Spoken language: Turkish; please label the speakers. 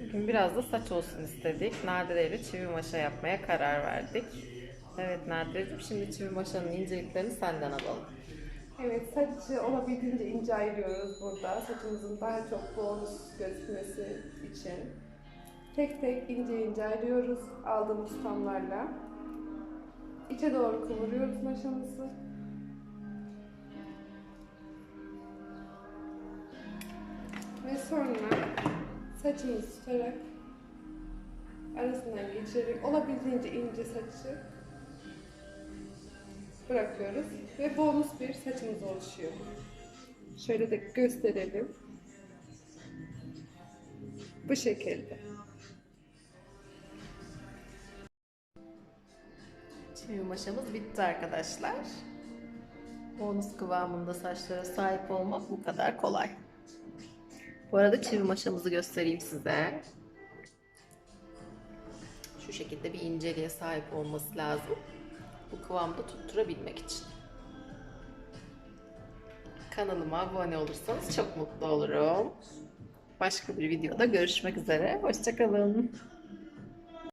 Speaker 1: Bugün biraz da saç olsun istedik. Nadire ile çivi maşa yapmaya karar verdik. Evet Nadire'cim şimdi çivi maşanın inceliklerini senden alalım.
Speaker 2: Evet, saçı olabildiğince ince ayırıyoruz burada. Saçımızın daha çok bonus gözükmesi için. Tek tek ince ince ayırıyoruz aldığımız tutamlarla. İçe doğru kıvırıyoruz maşamızı. Ve sonra saçımızı tutarak arasından geçirerek olabildiğince ince saçı bırakıyoruz ve bonus bir saçımız oluşuyor. Şöyle de gösterelim. Bu şekilde.
Speaker 1: Çivi maşamız bitti arkadaşlar. Bonus kıvamında saçlara sahip olmak bu kadar kolay. Bu arada çivi maşamızı göstereyim size. Şu şekilde bir inceliğe sahip olması lazım. Bu kıvamda tutturabilmek için. Kanalıma abone olursanız çok mutlu olurum. Başka bir videoda görüşmek üzere. Hoşçakalın.